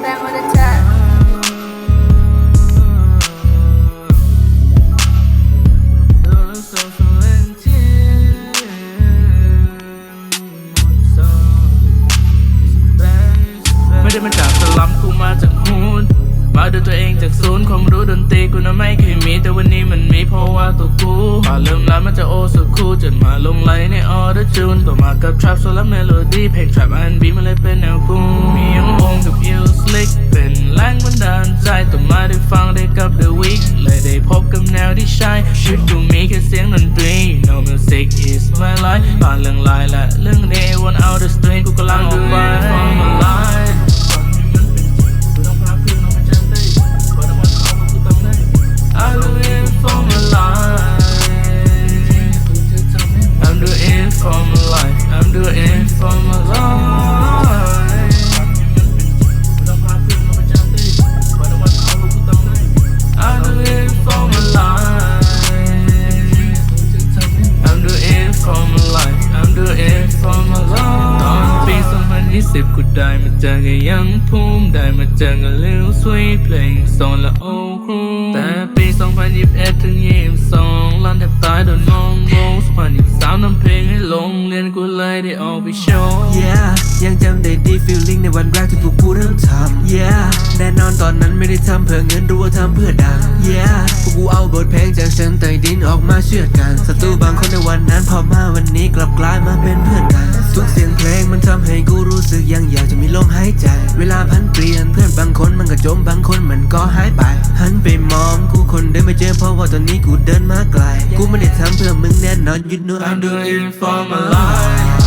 bang on the track. ไม่ได้มาจากสลัมกูมาจากฮูดมาด้วยตัวเองจากศูนย์ความรู้ดนตรีกูน่ะไม่เคยมีแต่วันนี้มันมีเพราะว่าตัวกูป่าเริ่มร้านมันจะโอสุคูจนมาลงไหลในออเดอร์จูนต่อมากับทรัพโซและเมโลดี้เพลงทรัพอันบีมันเลยเป็นแนวกูมียังว กับแนวที่ใช่ชีวิตกูมีแค่เสียงดนตรี No music is my life ผ่านเรื่องลายและเรื่องเดย์วันเอาเดอะสตรีกูกำลังดูไป doing it for my life ตอนปี 2020 กูได้มาเจอกับยังภูมิ ได้มาเจอกับลิวสวีทเพลงโซนและโอครูแต่ปี 2021 ถึง22 ได้ออกไปโชว์ Yeah ยังจำได้ดี feeling ในวันแรกที่พวกกูเริ่มทำ Yeah แน่นอนตอนนั้นไม่ได้ทำเพื่อเงินรู้ว่าทำเพื่อดัง Yeah พวกกูเอาบทเพลงจากชั้นใต้ดินออกมาเชื่อกันศัตรูบางคนในวันนั้นพอมาวันนี้กลับกลายมาเป็นเพื่อนกัน ทุกเสียงเพลงมันทำให้กูรู้สึกยังอยากจะมีลมหายใจ เวลาพันเปลี่ยนเพื่อนบางคนมันก็จมบางคนมันก็หายไป หันไปมองกูคนเดินไม่เจอเพราะว่าตอนนี้กูเดินมาไกล กูไม่ได้ทำเพื่อมึงแน่นอน you know I'm doing it for my life